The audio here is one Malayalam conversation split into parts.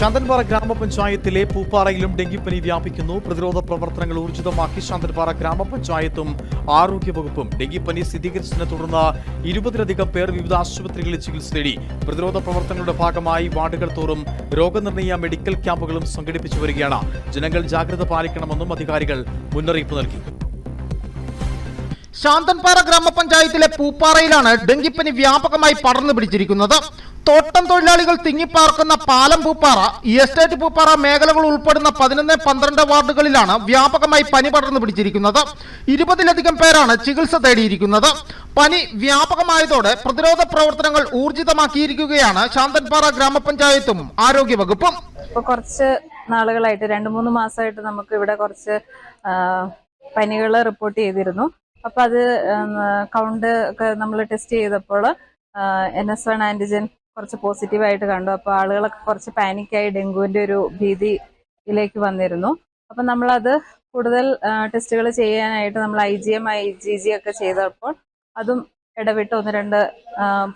ശാന്തൻപാറ ഗ്രാമപഞ്ചായത്തിലെ പൂപ്പാറയിലും ഡെങ്കിപ്പനി വ്യാപിക്കുന്നു. പ്രതിരോധ പ്രവർത്തനങ്ങൾ ഊർജിതമാക്കി ശാന്തൻപാറ ഗ്രാമപഞ്ചായത്തും ആരോഗ്യവകുപ്പും ഡെങ്കിപ്പനി സ്ഥിരീകരിച്ചതിനെ തുടർന്ന് ഇരുപതിലധികം പേർ വിവിധ ആശുപത്രികളിൽ ചികിത്സ തേടി പ്രതിരോധ പ്രവർത്തനങ്ങളുടെ ഭാഗമായി വാർഡുകൾ തോറും രോഗനിർണയ മെഡിക്കൽ ക്യാമ്പുകളും സംഘടിപ്പിച്ചു വരികയാണ്. ജനങ്ങൾ ജാഗ്രത പാലിക്കണമെന്നും അധികാരികൾ മുന്നറിയിപ്പ് നൽകി. ശാന്തൻപാറ ഗ്രാമപഞ്ചായത്തിലെ പൂപ്പാറയിലാണ് ഡെങ്കിപ്പനി വ്യാപകമായി പടർന്നു പിടിച്ചിരിക്കുന്നത്. തോട്ടം തൊഴിലാളികൾ തിങ്ങിപ്പാർക്കുന്ന പാലം പൂപ്പാറ എസ്റ്റേറ്റ് പൂപ്പാറ മേഖലകൾ ഉൾപ്പെടുന്ന പതിനൊന്ന് പന്ത്രണ്ട് വാർഡുകളിലാണ് വ്യാപകമായി പനി പടർന്നു പിടിച്ചിരിക്കുന്നത്. ഇരുപതിലധികം പേരാണ് ചികിത്സ തേടിയിരിക്കുന്നത്. പനി വ്യാപകമായതോടെ പ്രതിരോധ പ്രവർത്തനങ്ങൾ ഊർജിതമാക്കിയിരിക്കുകയാണ് ശാന്തൻപാറ ഗ്രാമപഞ്ചായത്തും ആരോഗ്യവകുപ്പും. ഇപ്പൊ കുറച്ച് നാളുകളായിട്ട് രണ്ട് മൂന്ന് മാസമായിട്ട് നമുക്ക് ഇവിടെ കുറച്ച് പനികൾ റിപ്പോർട്ട് ചെയ്തിരുന്നു. അപ്പൊ അത് കൗണ്ട് ഒക്കെ നമ്മൾ ടെസ്റ്റ് ചെയ്തപ്പോൾ എൻ എസ് വൺ ആന്റിജൻ കുറച്ച് പോസിറ്റീവായിട്ട് കണ്ടു. അപ്പോൾ ആളുകളൊക്കെ കുറച്ച് പാനിക്കായി ഡെങ്കുവിന്റെ ഒരു ഭീതിയിലേക്ക് വന്നിരുന്നു. അപ്പം നമ്മളത് കൂടുതൽ ടെസ്റ്റുകൾ ചെയ്യാനായിട്ട് നമ്മൾ I G M I G G ഒക്കെ ചെയ്തപ്പോൾ അതും ഇടവിട്ട് ഒന്ന് രണ്ട്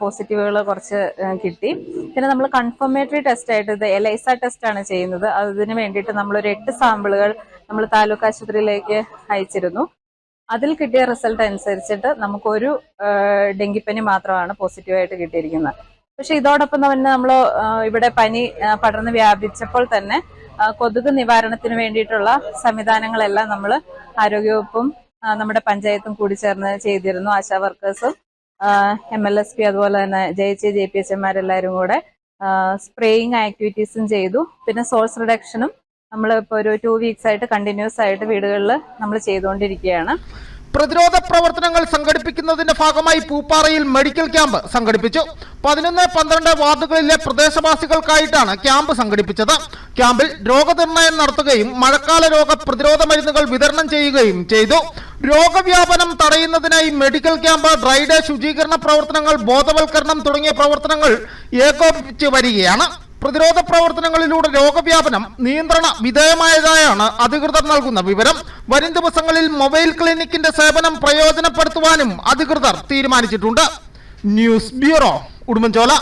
പോസിറ്റീവുകൾ കുറച്ച് കിട്ടി. പിന്നെ നമ്മൾ കൺഫർമേറ്ററി ടെസ്റ്റ് ആയിട്ട് ഇത് എലൈസ ടെസ്റ്റ് ആണ് ചെയ്യുന്നത്. അതിന് വേണ്ടിയിട്ട് നമ്മൾ ഒരു എട്ട് സാമ്പിളുകൾ നമ്മൾ താലൂക്ക് ആശുപത്രിയിലേക്ക് അയച്ചിരുന്നു. അതിൽ കിട്ടിയ റിസൾട്ട് അനുസരിച്ചിട്ട് നമുക്കൊരു ഡെങ്കിപ്പനി മാത്രമാണ് പോസിറ്റീവായിട്ട് കിട്ടിയിരിക്കുന്നത്. പക്ഷെ ഇതോടൊപ്പം തന്നെ നമ്മൾ ഇവിടെ പനി പടർന്ന് വ്യാപിച്ചപ്പോൾ തന്നെ കൊതുക് നിവാരണത്തിന് വേണ്ടിയിട്ടുള്ള സംവിധാനങ്ങളെല്ലാം നമ്മൾ ആരോഗ്യവകുപ്പും നമ്മുടെ പഞ്ചായത്തും കൂടി ചേർന്ന് ചെയ്തിരുന്നു. ആശാ വർക്കേഴ്സും എം എൽ എസ് പി അതുപോലെ തന്നെ J H J P H എമാരെല്ലാവരും കൂടെ സ്പ്രേയിങ് ആക്ടിവിറ്റീസും ചെയ്തു. പിന്നെ സോഴ്സ് റിഡക്ഷനും നമ്മൾ ഇപ്പോൾ ഒരു ടു വീക്സ് ആയിട്ട് കണ്ടിന്യൂസ് ആയിട്ട് വീടുകളിൽ നമ്മൾ ചെയ്തുകൊണ്ടിരിക്കുകയാണ്. പ്രതിരോധ പ്രവർത്തനങ്ങൾ സംഘടിപ്പിക്കുന്നതിന്റെ ഭാഗമായി പൂപ്പാറയിൽ മെഡിക്കൽ ക്യാമ്പ് സംഘടിപ്പിച്ചു. പതിനൊന്ന് പന്ത്രണ്ട് വാർഡുകളിലെ പ്രദേശവാസികൾക്കായിട്ടാണ് ക്യാമ്പ് സംഘടിപ്പിച്ചത്. ക്യാമ്പിൽ രോഗനിർണയം നടത്തുകയും മഴക്കാല രോഗ പ്രതിരോധ മരുന്നുകൾ വിതരണം ചെയ്യുകയും ചെയ്തു. രോഗവ്യാപനം തടയുന്നതിനായി മെഡിക്കൽ ക്യാമ്പ് ഡ്രൈഡേ ശുചീകരണ പ്രവർത്തനങ്ങൾ ബോധവൽക്കരണം തുടങ്ങിയ പ്രവർത്തനങ്ങൾ ഏകോപിപ്പിച്ച് വരികയാണ്. പ്രതിരോധ പ്രവർത്തനങ്ങളിലൂടെ രോഗവ്യാപനം നിയന്ത്രണ വിധേയമായതായാണ് അധികൃതർ നൽകുന്ന വിവരം. വരും ദിവസങ്ങളിൽ മൊബൈൽ ക്ലിനിക്കിന്റെ സേവനം പ്രയോജനപ്പെടുത്തുവാനും അധികൃതർ തീരുമാനിച്ചിട്ടുണ്ട്. News bureau Udumbanchola.